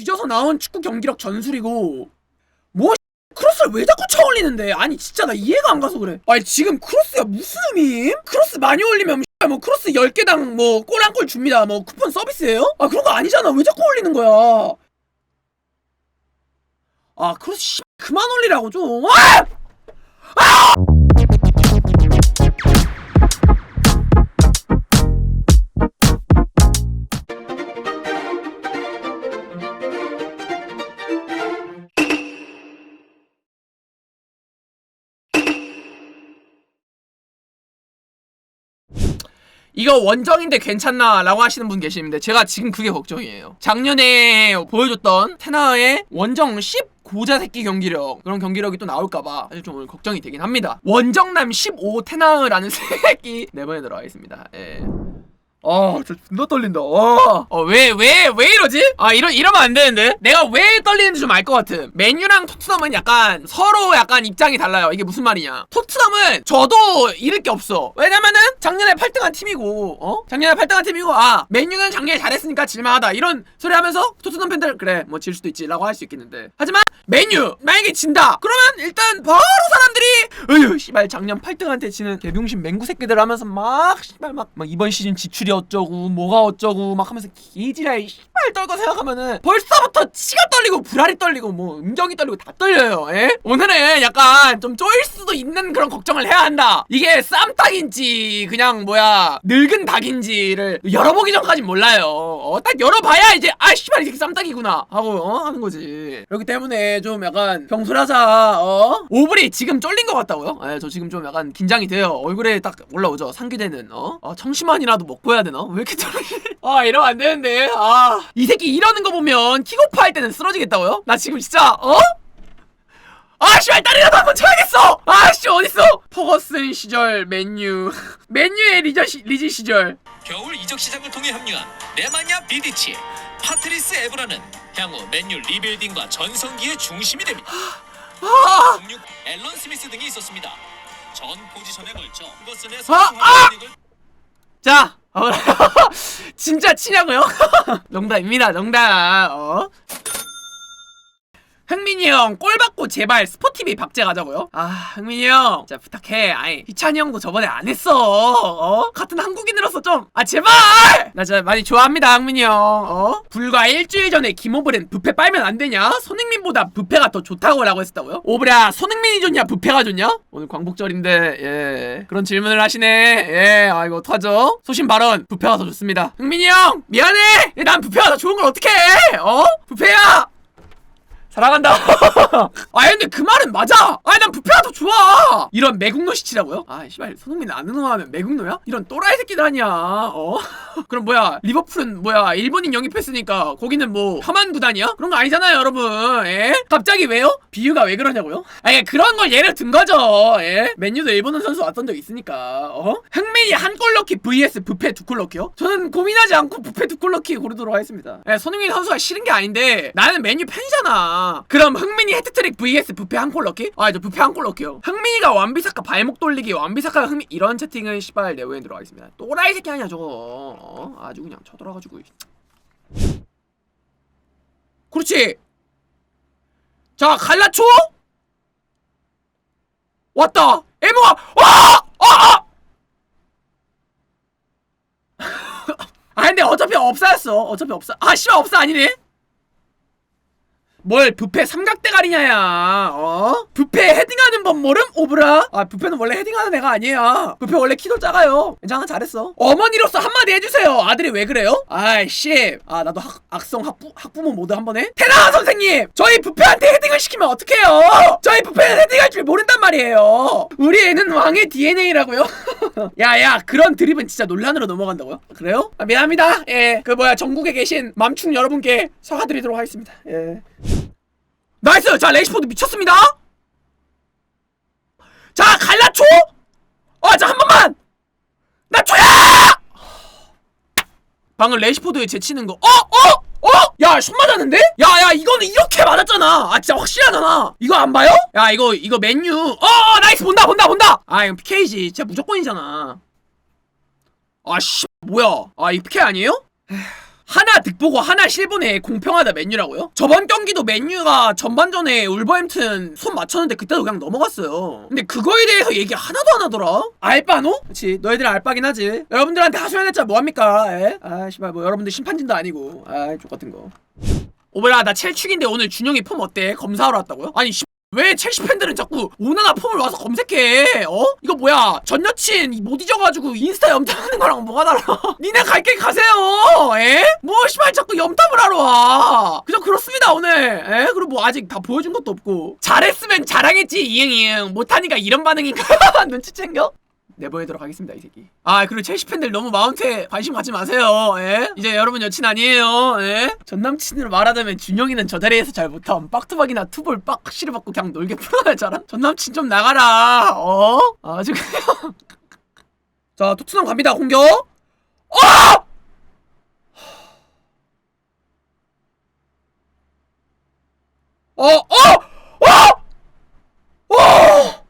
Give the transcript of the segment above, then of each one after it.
뒤져서 나온 축구 경기력 전술이고. 뭐 크로스를 왜 자꾸 쳐 올리는데? 아니 진짜 나 이해가 안 가서 그래. 아니 지금 크로스가 무슨 의미임? 크로스 많이 올리면 뭐 크로스 10개당 뭐 골 한 골 줍니다. 뭐 쿠폰 서비스예요? 아 그런 거 아니잖아. 왜 자꾸 올리는 거야? 아 크로스 씨 그만 올리라고 좀. 아! 이거 원정인데 괜찮나? 라고 하시는 분 계시는데 제가 지금 그게 걱정이에요. 작년에 보여줬던 테나의 원정 10 고자 새끼 경기력 그런 경기력이 또 나올까봐 사실 좀 걱정이 되긴 합니다. 원정남 15 테나라는 새끼 내보내도록 하겠습니다. 예. 아, 저 존나 떨린다. 와. 어, 왜, 왜, 왜 이러지? 아, 이러, 이러면 안 되는데? 내가 왜 떨리는지 좀 알 것 같음. 맨유랑 토트넘은 약간 서로 약간 입장이 달라요. 이게 무슨 말이냐. 토트넘은 저도 잃을 게 없어. 왜냐면은 작년에 8등한 팀이고, 어? 작년에 8등한 팀이고, 아, 맨유는 작년에 잘했으니까 질만하다. 이런 소리 하면서 토트넘 팬들, 그래, 뭐 질 수도 있지. 라고 할 수 있겠는데. 하지만, 맨유! 만약에 진다! 그러면 일단 바로 사람들이, 어휴, 씨발, 작년 8등한테 지는 개병신 맹구 새끼들 하면서 막, 씨발, 막, 막 이번 시즌 지출이 어쩌고, 뭐가 어쩌고, 막 하면서 개지랄, 씨발 떨고 생각하면은 벌써부터 치가 떨리고, 불알이 떨리고, 뭐, 음정이 떨리고 다 떨려요, 예? 오늘은 약간 좀 쪼일 수도 있는 그런 걱정을 해야 한다. 이게 쌈닭인지, 그냥 뭐야, 늙은 닭인지를 열어보기 전까진 몰라요. 어, 딱 열어봐야 이제, 아, 씨발, 이 새끼 쌈닭이구나. 하고, 어, 하는 거지. 그렇기 때문에 좀 약간 병술하자, 어? 오블이 지금 쫄린 것 같다고요? 예, 저 지금 좀 약간 긴장이 돼요. 얼굴에 딱 올라오죠. 상기되는, 어? 아, 청심환이라도 먹고 해야 되나? 왜 이렇게 쫄리지? 아, 이러면 안 되는데. 아, 이 새끼 이러는 거 보면 킥오프 할 때는 쓰러지겠다고요? 나 지금 진짜, 어? 아, 씨발, 딸이라도 한번 쳐야겠어! 아, 씨, 어딨어? 퍼거슨 시절 맨유. 맨유의 리저 시, 리지 시절. 겨울 이적 시장을 통해 합류한 레마냐 비디치, 파트리스 에브라는 향후 맨유 리빌딩과 전성기의 중심이 됩니다. 아! 06 앨런 스미스 등이 있었습니다. 전 포지션에 걸쳐 퍼거슨의 아! 선수 링을 자, 어, 진짜 치냐고요? 농담입니다, 농담. 어? 흥민이 형, 골 받고 제발 스포티비 박제 가자고요? 아, 흥민이 형, 자, 부탁해. 아이, 희찬이 형도 저번에 안 했어. 어? 같은 한국인으로서 좀, 아, 제발! 나 진짜 많이 좋아합니다, 흥민이 형. 어? 불과 일주일 전에 김오브랜 부페 빨면 안 되냐? 손흥민보다 부페가 더 좋다고 라고 했었다고요? 오브랴, 손흥민이 좋냐, 부페가 좋냐? 오늘 광복절인데, 예. 그런 질문을 하시네. 예, 아, 이거 어떡하죠? 소신 발언, 부페가 더 좋습니다. 흥민이 형, 미안해! 난 부페가 더 좋은 걸 어떡해! 어? 부페야! 사랑한다. 아 근데 그 말은 맞아. 아니 난 부페가 더 좋아. 이런 매국노 시치라고요? 아 씨발 손흥민 안 응원하면 매국노야? 이런 또라이 새끼들 아니야. 어? 그럼 뭐야 리버풀은 뭐야 일본인 영입했으니까 거기는 뭐 혐한 구단이야? 그런 거 아니잖아요 여러분. 예? 갑자기 왜요? 비유가 왜 그러냐고요? 아니 그런 걸 예를 든 거죠. 예? 맨유도 일본인 선수 왔던 적 있으니까. 어? 흥민이 한 골 넣기 vs 부페 두골 넣기요? 저는 고민하지 않고 부페 두골 넣기 고르도록 하겠습니다. 예, 손흥민 선수가 싫은 게 아닌데 나는 맨유 팬이잖아. 그럼 흥민이 헤트트릭 vs 부페 한 골 넣기? 아, 저 부페 한 골 넣기요. 흥민이가 완비사카 발목 돌리기, 완비사카 흥민 이런 채팅을 씨발 내외에 들어가겠습니다. 또라이 새끼 아니야 저거. 어? 아주 그냥 쳐들어가지고. 그렇지. 자, 갈라초 왔다. 에모가 와! 아! 아! 아 근데 어차피 없사였어. 어차피 없사. 아 씨발 없사 아니네. 뭘 부페 삼각대가리냐야 어? 부페 헤딩하는 법 모름? 오브라? 아 부페는 원래 헤딩하는 애가 아니야 부페 원래 키도 작아요 괜찮아 잘했어 어머니로서 한마디 해주세요 아들이 왜 그래요? 아이씨 아 나도 학, 악성 학부, 학부모 모드 한 번 해? 테나 선생님 저희 부페한테 헤딩을 시키면 어떡해요 저희 부페는 헤딩할 줄 모른단 말이에요 우리 애는 왕의 DNA라고요? 야야 그런 드립은 진짜 논란으로 넘어간다고요? 그래요? 아, 미안합니다 예 그 뭐야 전국에 계신 맘충 여러분께 사과드리도록 하겠습니다 예 나이스! 자, 레이시포드 미쳤습니다! 자, 갈라초! 어, 자, 한 번만! 나 초야! 방금 레이시포드에 제치는 거, 어? 어? 어? 야, 슛 맞았는데? 야, 야, 이거는 이렇게 맞았잖아! 아, 진짜 확실하잖아! 이거 안 봐요? 야, 이거, 이거 맨유. 어, 어, 나이스! 본다, 본다, 본다! 아, 이거 PK지. 진짜 무조건이잖아. 아, 씨, 뭐야. 아, 이 PK 아니에요? 에휴, 하나 득보고 하나 실보네 공평하다 맨유라고요? 저번 경기도 맨유가 전반전에 울버햄튼 손 맞췄는데 그때도 그냥 넘어갔어요. 근데 그거에 대해서 얘기 하나도 안 하더라. 알바노? 그렇지. 너희들 알바긴 하지. 여러분들한테 하소연했자 뭐합니까? 에? 아 씨발 뭐 여러분들 심판진도 아니고. 아이 족같은 거. 오베라 나 첼축인데 오늘 준영이 폼 어때? 검사하러 왔다고요? 아니 씨, 왜 첼시 팬들은 자꾸 오나나 폼을 와서 검색해? 어? 이거 뭐야? 전 여친 못 잊어가지고 인스타 염탐하는 거랑 뭐가 달라? 니네 갈 길 가세요. 에? 뭐 씨발 자꾸 염탐을 하러 와? 그저 그렇습니다 오늘. 에? 그리고 뭐 아직 다 보여준 것도 없고. 잘했으면 자랑했지 이응이응. 못하니까 이런 반응인가? 눈치 챙겨? 내보내도록 하겠습니다 이 새끼 아 그리고 첼시 팬들 너무 마운트에 관심 갖지 마세요 예? 이제 여러분 여친 아니에요 예? 전 남친으로 말하자면 준영이는 저 자리에서 잘 못함 빡투박이나 투볼 빡 확실히 받고 그냥 놀게 풀어야 잘함 전 남친 좀 나가라 어? 아주 그냥 자 토트넘 갑니다 공격 어! 어! 어! 어! 어!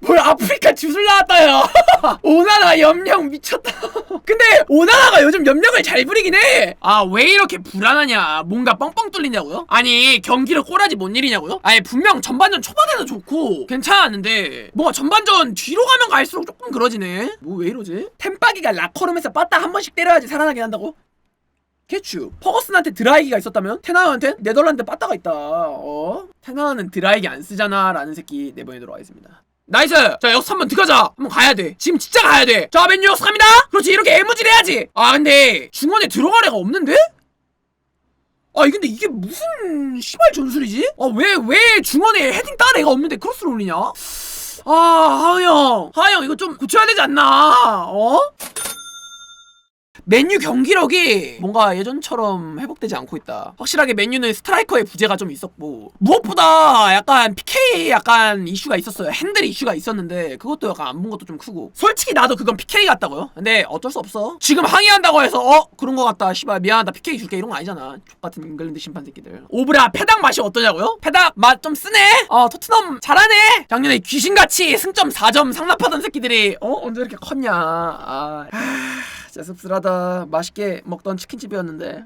뭘 아프리카 주술 나왔다요 오나나 염력 미쳤다 근데 오나나가 요즘 염력을 잘 부리긴 해아 왜 이렇게 불안하냐 뭔가 뻥뻥 뚫리냐고요? 아니 경기를 꼬라지 뭔 일이냐고요? 아니 분명 전반전 초반에는 좋고 괜찮았는데 뭔가 전반전 뒤로 가면 갈수록 조금 그러지네 뭐 왜 이러지? 템빠기가 라커룸에서 빠따 한 번씩 때려야지 살아나긴 한다고? 캐츄 퍼거슨한테 드라이기가 있었다면 테나한테 네덜란드 빠따가 있다 어? 테나는 드라이기 안 쓰잖아 라는 새끼 내보내도록 하겠습니다 나이스 자 여기서 한번 들어가자 한번 가야 돼 지금 진짜 가야 돼 자 맨유 여기서 갑니다 그렇지 이렇게 애무질 해야지 아 근데 중원에 들어갈 애가 없는데? 아 근데 이게 무슨 시발 전술이지? 아 왜 왜 중원에 헤딩 딸 애가 없는데 크로스를 올리냐? 아 하영 하영 이거 좀 고쳐야 되지 않나 어? 맨유 경기력이 뭔가 예전처럼 회복되지 않고 있다. 확실하게 맨유는 스트라이커의 부재가 좀 있었고 무엇보다 약간 PK 약간 이슈가 있었어요. 핸들 이슈가 있었는데 그것도 약간 안 본 것도 좀 크고 솔직히 나도 그건 PK 같다고요. 근데 어쩔 수 없어. 지금 항의한다고 해서 어 그런 거 같다. 씨발 미안하다 PK 줄게 이런 거 아니잖아. 족 같은 잉글랜드 심판 새끼들. 오브라 페닥 맛이 어떠냐고요? 페닥 맛 좀 쓰네. 어 토트넘 잘하네. 작년에 귀신같이 승점 4점 상납하던 새끼들이 어 언제 이렇게 컸냐. 아. 진짜 씁쓸하다. 맛있게 먹던 치킨집이었는데.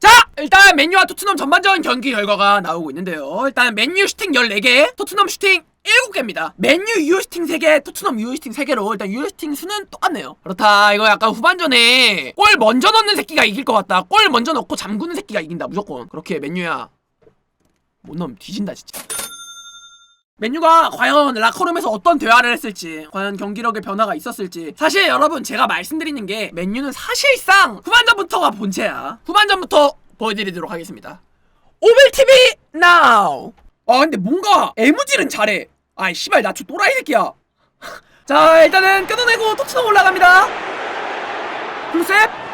자! 일단 맨유와 토트넘 전반전 경기 결과가 나오고 있는데요. 일단 맨유 슈팅 14개, 토트넘 슈팅 7개입니다. 맨유 유효 슈팅 3개, 토트넘 유효 슈팅 3개로 일단 유효 슈팅 수는 똑같네요. 그렇다. 이거 약간 후반전에 골 먼저 넣는 새끼가 이길 것 같다. 골 먼저 넣고 잠그는 새끼가 이긴다. 무조건. 그렇게 맨유야. 못 넣으면 뒤진다 진짜. 맨유가 과연 라커룸에서 어떤 대화를 했을지 과연 경기력의 변화가 있었을지. 사실 여러분 제가 말씀드리는 게 맨유는 사실상 후반전부터가 본체야. 후반전부터 보여드리도록 하겠습니다. 오벨TV now 아 근데 뭔가 애무질은 잘해 아이 씨발 나저 또라이 새끼야. 자 일단은 끊어내고 토트넘 올라갑니다. 블루셉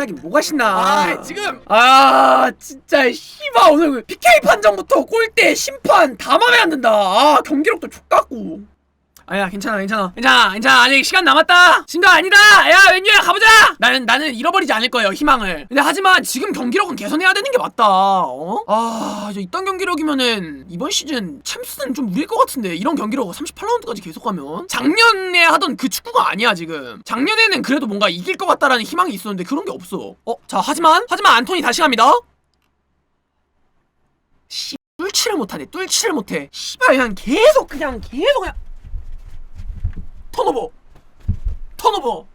신나긴 뭐가 신나. 아 지금! 아 진짜 씨발 오늘 PK 판정부터 골대 심판 다 맘에 안 든다. 아 경기력도 족같고 아야 괜찮아 괜찮아. 괜찮아 괜찮아. 아직 시간 남았다. 진도 아니다. 야 웬유야 가보자. 나는 나는 잃어버리지 않을 거예요 희망을. 근데 하지만 지금 경기력은 개선해야 되는 게 맞다. 어? 아 이딴 경기력이면은 이번 시즌 챔스는 좀 무리일 것 같은데. 이런 경기력 38라운드까지 계속하면. 작년에 하던 그 축구가 아니야 지금. 작년에는 그래도 뭔가 이길 것 같다라는 희망이 있었는데 그런 게 없어. 어? 자 하지만 하지만 안토니 다시 갑니다. 씨 뚫지를 못하네 뚫지를 못해. 씨발 그냥 계속 그냥 계속 그냥 턴오버 턴오버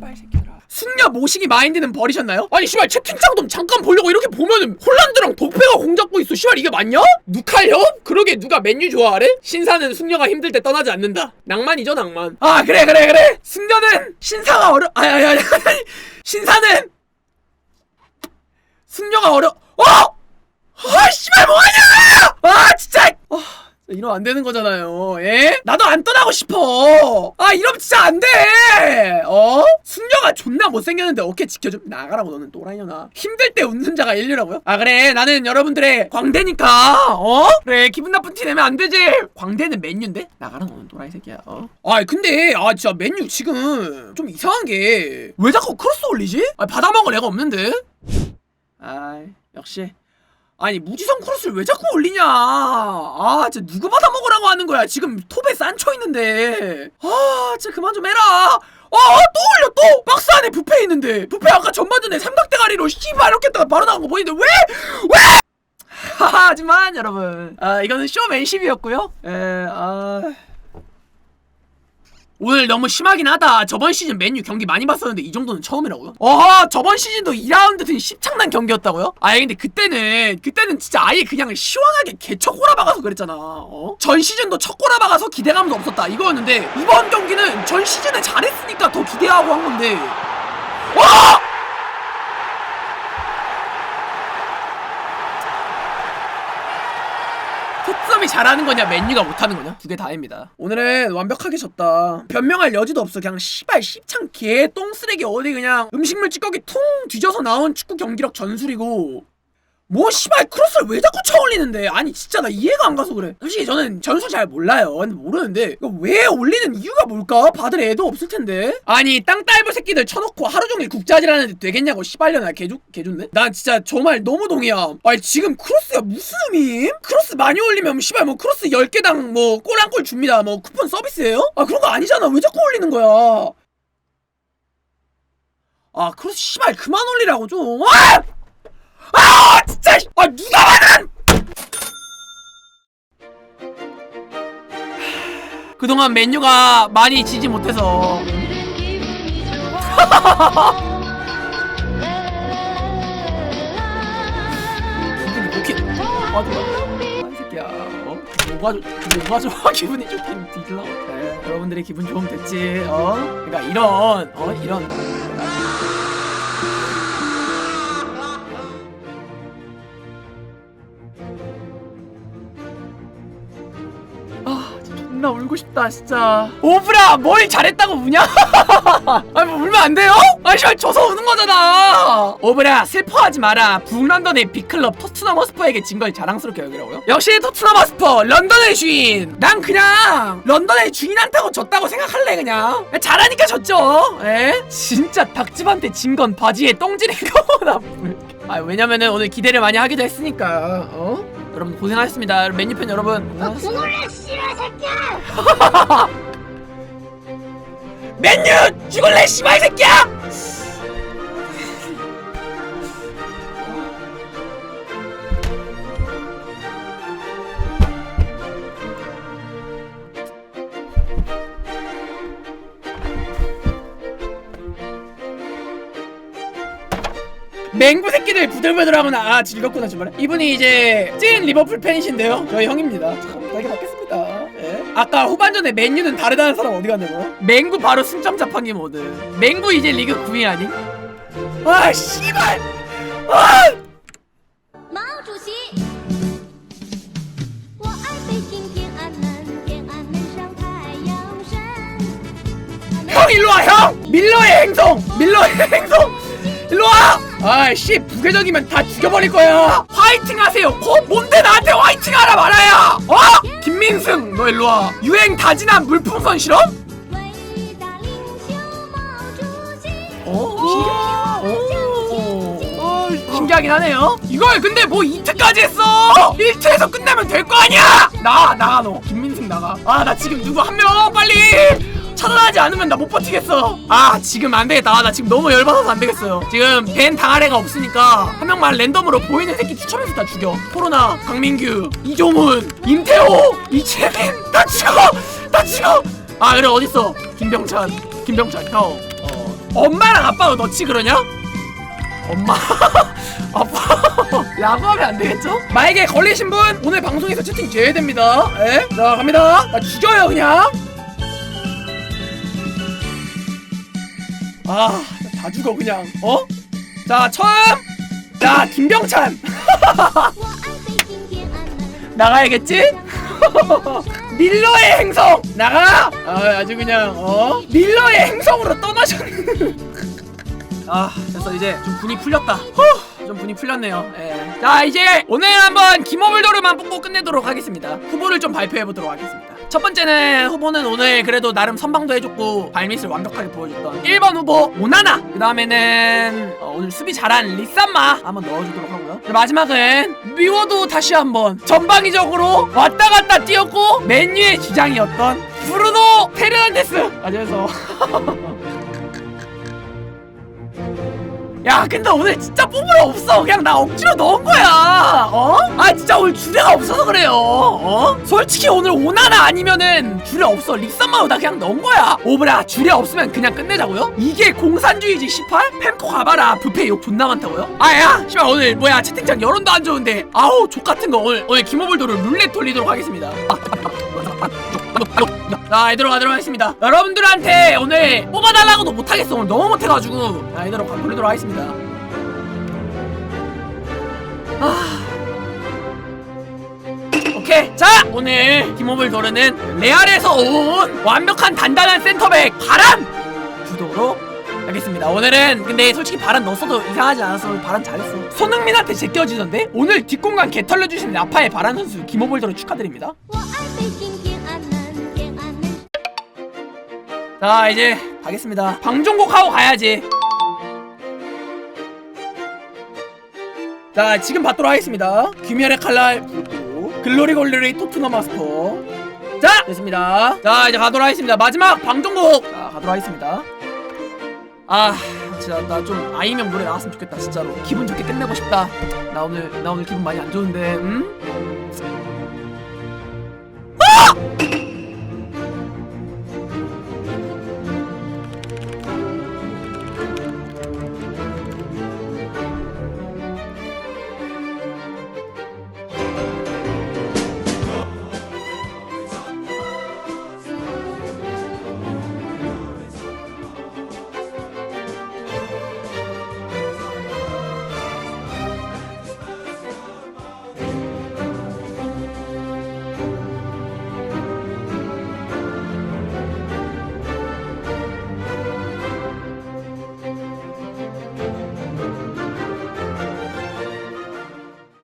빨 새끼라 승려 모시기 마인드는 버리셨나요? 아니 씨발 채팅창 좀 잠깐 보려고 이렇게 보면은 홀란드랑 도페가 공 잡고 있어 씨발 이게 맞냐? 누칼협? 그러게 누가 맨유 좋아하래? 신사는 승려가 힘들 때 떠나지 않는다 낭만이죠 낭만 아 그래 그래 그래 승려는 신사가 어려 아니 아니 아니 아니. 신사는 승려가 어려 어! 아 씨발 뭐하냐 아 진짜 아 이러면 안 되는 거잖아요. 예? 나도 안 떠나고 싶어. 아, 이러면 진짜 안 돼. 어? 숙녀가 존나 못생겼는데 어깨 지켜줘 나가라고 너는 또라이년아 힘들 때 웃는 자가 인류라고요? 아 그래 나는 여러분들의 광대니까 어? 그래 기분 나쁜 티 내면 안 되지 광대는 맨유인데? 나가라 너는 또라이 새끼야 어? 아 근데 아 진짜 맨유 지금 좀 이상한 게 왜 자꾸 크로스 올리지? 아 받아먹을 애가 없는데? 아 역시 아니 무지성 크로스를 왜 자꾸 올리냐? 아 진짜 누구 받아 먹으라고 하는 거야? 지금 톱에 산초 있는데. 아 진짜 그만 좀 해라. 아또 올려 또! 박스 안에 부페 있는데. 부페 아까 전반전에 삼각대가리로 씨발 이렇게 했다가 바로 나간 거 보이는데. 왜? 왜? 하지만 여러분. 아 이거는 쇼맨십이었고요. 에아 오늘 너무 심하긴 하다. 저번 시즌 맨유 경기 많이 봤었는데 이 정도는 처음이라고요? 어허, 저번 시즌도 2라운드 등 십창난 경기였다고요? 아니 근데 그때는 그때는 진짜 아예 그냥 시원하게 개척 꼬라박아서 그랬잖아. 어? 전 시즌도 첫 꼬라박아서 기대감도 없었다. 이거였는데 이번 경기는 전 시즌에 잘했으니까 더 기대하고 한 건데. 와! 토트넘이 잘하는 거냐 맨유가 못하는 거냐? 두 개 다입니다. 오늘은 완벽하게 졌다. 변명할 여지도 없어. 그냥 씨발 씹창 개 똥쓰레기 어디 그냥 음식물 찌꺼기 퉁 뒤져서 나온 축구 경기력 전술이고 뭐 씨발 크로스를 왜 자꾸 쳐 올리는데? 아니 진짜 나 이해가 안 가서 그래. 솔직히 저는 전술 잘 몰라요. 근데 모르는데 왜 올리는 이유가 뭘까? 받을 애도 없을 텐데. 아니 땅딸보 새끼들 쳐놓고 하루 종일 국자질하는데 되겠냐고 씨발려나 개조 개좋네? 난 진짜 저 말 너무 동의야 아니 지금 크로스가 무슨 의미임? 크로스 많이 올리면 씨발 뭐 크로스 10개당 뭐 골 한 골 줍니다. 뭐 쿠폰 서비스예요? 아 그런 거 아니잖아. 왜 자꾸 올리는 거야? 아 크로스 씨발 그만 올리라고 좀. 아! 아 진짜 씨. 아 누가 봐든 그동안 맨유가 많이 지지 못해서. 기분이 좋긴 맞아 맞아 이 새끼야. 어? 뭐가 좋 뭐가 좋아 기분이 좋긴 뒤질라 그래 여러분들이 기분 좋으면 됐지. 어? 그러니까 이런 어? 이런 울고 싶다 진짜 오브라 뭘 잘했다고 우냐? 아니 뭐 울면 안 돼요? 아니 씨발 져서 우는 거잖아 오브라 슬퍼하지 마라 북런던의 빅클럽 토트넘 허스퍼에게 진 걸 자랑스럽게 여기라고요? 역시 토트넘 허스퍼 런던의 주인 난 그냥 런던의 주인한테고 졌다고 생각할래 그냥 잘하니까 졌죠 에? 진짜 닭집한테 진 건 바지에 똥지린 거보다 물- 아 왜냐면은 오늘 기대를 많이 하기도 했으니까 어? 여러분 고생하셨습니다 맨유팬 여러분 고생하셨습니다. 그거를 싫어 새끼야! 맨유 죽을래 씨발 새끼야! 맹구 새끼들 부들부들하구나 아 즐겁구나 정말 이분이 이제 찐 리버풀 팬이신데요 저희 형입니다 참 나게 받겠습니다 예. 아까 후반전에 맨유는 다르다는 사람 어디 갔냐고 맹구 바로 승점 자판기 모드 맹구 이제 리그 9위 아니? 아 씨발 아! 형 일로와 형! 밀러의 행성! 밀러의 행성! 일로 와! 아이씨 부계정이면 다 죽여버릴 거야. 화이팅 하세요. 곧 뭔데 나한테 화이팅 하라 말아야. 어? 김민승 너 일로 와. 유행 다 지난 물풍선 실험? 어? 신기하- 오. 신기하긴 하네요. 이걸 근데 뭐 2트까지 했어? 1트에서 끝내면 될 거 아니야? 나, 나가 너 김민승 나가. 아 나 지금 누구 한 명 빨리 차단하지 않으면 나 못 버티겠어. 아 지금 안 되겠다. 아, 나 지금 너무 열받아서 안 되겠어요. 지금 벤 당할 애가 없으니까 한 명만 랜덤으로 보이는 새끼 추첨해서 다 죽여. 코로나 강민규 이종훈 임태호 이채민. 다 죽여 다 죽여 아 그래 어딨어? 김병찬. 김병찬 형. 어. 엄마랑 아빠가 너치 그러냐? 엄마. 아빠. 라고 하면 안 되겠죠? 만약에 걸리신 분 오늘 방송에서 채팅 제외 됩니다. 예? 자 갑니다. 나 죽여요 그냥 아, 다 죽어 그냥. 어? 자, 처음. 야, 김병찬. 나가야겠지? 밀러의 행성 나가! 아, 아주 그냥 어 밀러의 행성으로 떠나셨는. 아 됐어 이제 좀 분이 풀렸다. 좀 분이 풀렸네요. 예. 자 이제 오늘 한번 김어물도르만 뽑고 끝내도록 하겠습니다. 후보를 좀 발표해 보도록 하겠습니다. 첫 번째는 후보는 오늘 그래도 나름 선방도 해줬고 발밑을 완벽하게 보여줬던 1번 후보 오나나. 그 다음에는 어, 오늘 수비 잘한 리산마 한번 넣어주도록 하고요. 마지막은 미워도 다시 한번 전방위적으로 왔다 갔다 뛰었고 맨유의 주장이었던 브루노 페르난데스까지 해서 야 근데 오늘 진짜 뽑으러 없어 그냥 나 억지로 넣은 거야 어? 아 진짜 오늘 주례가 없어서 그래요 어? 솔직히 오늘 오나나 아니면은 주례 없어 릭산마로 나 그냥 넣은 거야 오브라 주례 없으면 그냥 끝내자고요? 이게 공산주의지 18? 팸코 가봐라 뷔페 욕 존나 많다고요? 아야 씨발 오늘 뭐야 채팅창 여론도 안 좋은데 아우 족같은 거 오늘 오늘 김호불도를 룰렛 돌리도록 하겠습니다 자 이대로 가도록 하겠습니다. 여러분들한테 오늘 뽑아달라고도 못하겠어. 오늘 너무 못해가지고. 자 이대로 가- 돌리도록 하겠습니다. 아. 오케이. 자 오늘 김호물 도르는 레알에서 온 완벽한 단단한 센터백 바람 주도로 하겠습니다. 오늘은 근데 솔직히 바람 넣었어도 이상하지 오늘 바람 잘했어. 손흥민한테 제껴지던데? 오늘 뒷공간 개털려주신 라파의 바람 선수 도르 축하드립니다 자 이제 가겠습니다. 방종곡 하고 가야지. 자 지금 받도록 하겠습니다. 귀멸의 칼날 글로리 골로리 토트너 마스터. 자 됐습니다. 자 이제 가도록 하겠습니다. 마지막 방종곡! 자 가도록 하겠습니다. 아 진짜 나 좀 아이명 노래 나왔으면 좋겠다 진짜로. 기분 좋게 끝내고 싶다. 나 오늘 나 오늘 기분 많이 안 좋은데 음? 아!